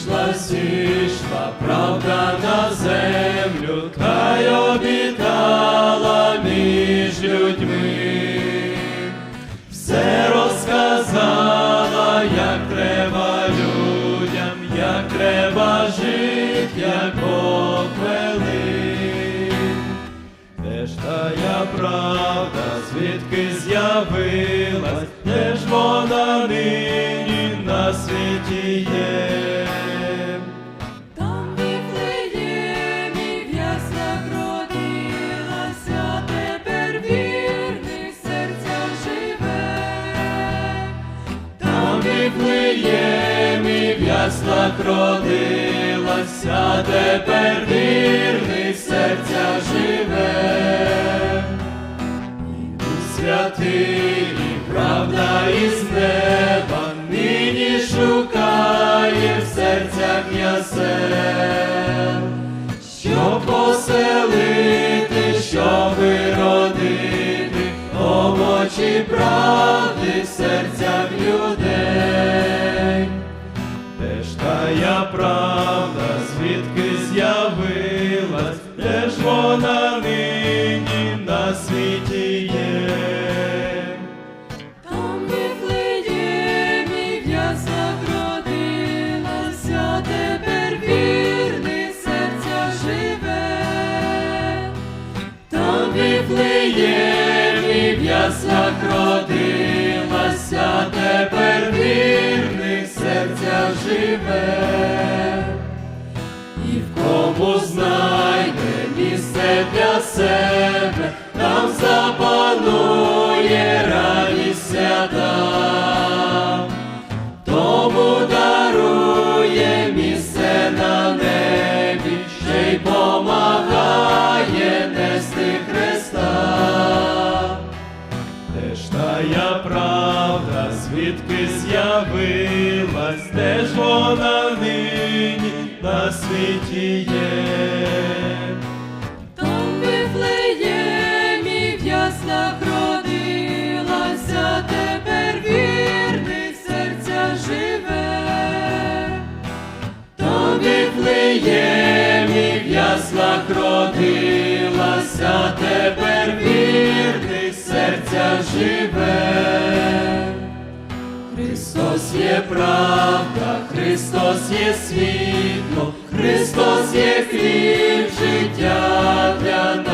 Зійшла, зійшла правда на землю, та й обітала між людьми. Все розказала, як треба людям, як треба жити, як Бог велить. Де ж тая правда, звідки з'явилась, де ж вона нині на світі є? Там в Віфлеємі в яслах родилася, тепер вірний серця живе. Дух Святий, і правда із неба, нині шукає в серцях ясел, щоб поселити, щоб родити, овочі правди в серцях Віфлеємі в яснах родилася, тепер вірних серця живе. Тая правда, звідки з'явилась, де ж вона нині на світі є? Там в Віфлеємі в родилася, тепер вірних серця живе. Там в Віфлеємі в яслах родилася, тепер живе. Христос є правда, Христос є світло, Христос є хліб життя для нас.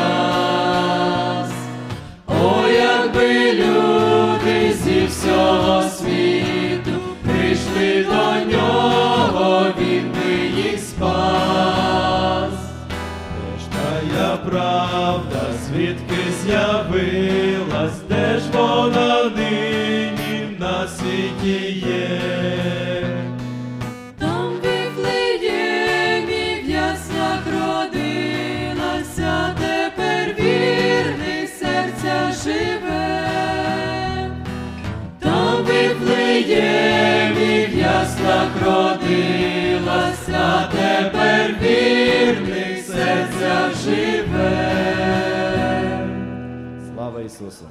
Правда, звідки з'явилась, де ж вона нині на світі є? Там в Віфлеємі в яслах родилася, тепер вірних серця живе. Там в Віфлеємі в яслах родилася, тепер вірних серця живе. 是不是